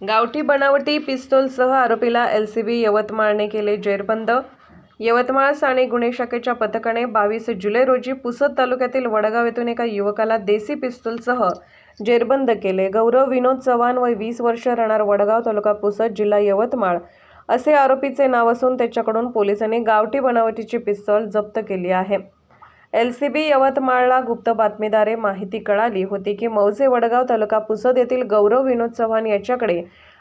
गावठी बनावटी पिस्तोलसह आरोपीला एलसीबी यवतमाळने केले जेरबंद. यवतमाळ स्थानिक गुन्हे शाखेच्या पथकाने बावीस जुलै रोजी पुसद तालुक्यातील वडगाव येथून एका युवकाला देसी पिस्तूलसह जेरबंद केले. गौरव विनोद चव्हाण वय वीस वर्ष राहणार वडगाव तालुका पुसद जिल्हा यवतमाळ असे आरोपीचे नाव असून त्याच्याकडून पोलिसांनी गावठी बनावटीची पिस्तॉल जप्त केली आहे. एल सी बी यवतमाळला गुप्त बातमीदारे माहिती कळाली होती की मौजे वडगाव तालुका पुसद येथील गौरव विनोद चव्हाण याच्याकडे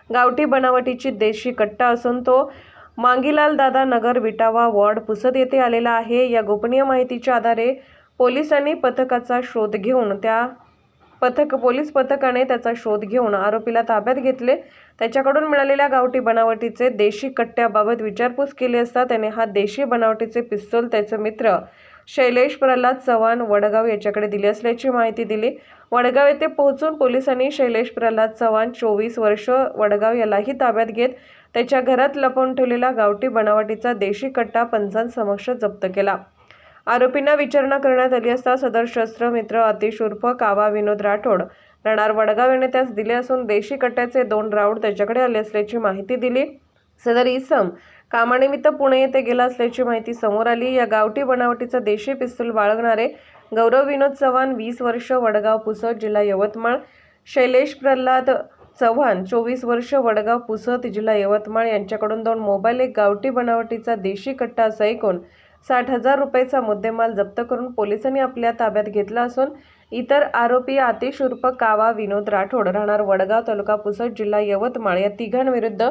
गावठी बनावटीची देशी कट्टा असून तो मांगीलाल दादा नगर विटावा वॉर्ड पुसद येथे आलेला आहे. या गोपनीय माहितीच्या आधारे पोलिसांनी पथकाचा शोध घेऊन त्या पथक पोलीस पथकाने त्याचा शोध घेऊन आरोपीला ताब्यात घेतले. त्याच्याकडून मिळालेल्या गावठी बनावटीचे देशी कट्ट्याबाबत विचारपूस केली असता त्याने हा देशी बनावटीचे पिस्तोल त्याचे मित्र शैलेश प्रल्हाद चव्हाण वडगाव याच्याकडे दिली असल्याची माहिती दिली. वडगाव येथे पोहोचून पोलिसांनी शैलेश प्रल्हाद चव्हाण चोवीस वर्ष वडगाव यालाही ताब्यात घेत त्याच्या घरात लपवून ठेवलेला गावठी बनावटीचा देशी कट्टा पंचांसमक्ष जप्त केला. आरोपींना विचारणा करण्यात आली असता सदर शस्त्र मित्र अतिश उर्फ कावा विनोद राठोड राहणार वडगाव याने त्यास दिले असून देशी कट्ट्याचे दोन राऊंड त्याच्याकडे आले असल्याची माहिती दिली. सदर इसम कामानिमित्त पुणे येथे गेला असल्याची माहिती समोर आली. या गावठी बनावटीचा देशी पिस्तूल बाळगणारे गौरव विनोद चव्हाण वीस वर्ष वडगाव पुसद जिल्हा यवतमाळ. शैलेश प्रल्हाद चव्हाण चोवीस वर्ष वडगाव पुसद जिल्हा यवतमाळ यांच्याकडून दोन मोबाईल एक गावठी बनावटीचा देशी कट्टा असा ऐकून साठ हजार रुपयाचा मुद्देमाल जप्त करून पोलिसांनी आपल्या ताब्यात घेतला असून इतर आरोपी आतिश उर्फ कावा विनोद राठोड राहणार वडगाव तालुका पुसद जिल्हा यवतमाळ. या तिघांविरुद्ध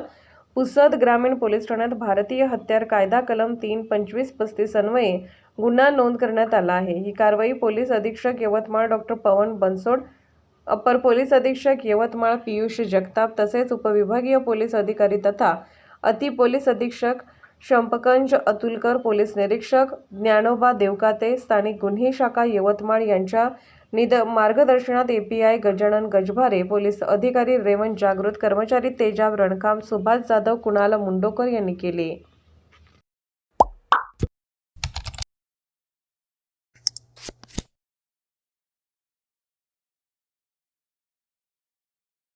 पुसद ग्रामीण पोलीस ठाण्यात भारतीय हत्यार कायदा कलम तीन पंचवीस पस्तीस अन्वये गुन्हा नोंद करण्यात आला आहे. ही कारवाई पोलीस अधीक्षक Yavatmal doctor Pawan Bansod upper police अधीक्षक यवतमाळ पियुष जगताप तसेच उपविभागीय पोलीस अधिकारी तथा अति पोलीस अधीक्षक शंपकंज अतुलकर पोलीस निरीक्षक ज्ञानोबा देवकाते स्थानिक गुन्हे शाखा यवतमाळ यांच्या निद मार्गदर्शनात एपीआय गजानन गजभारे पोलीस अधिकारी रेवन जागृत कर्मचारी तेजाब रणकाम सुभाष जाधव कुणाल मुंडोकर यांनी केले.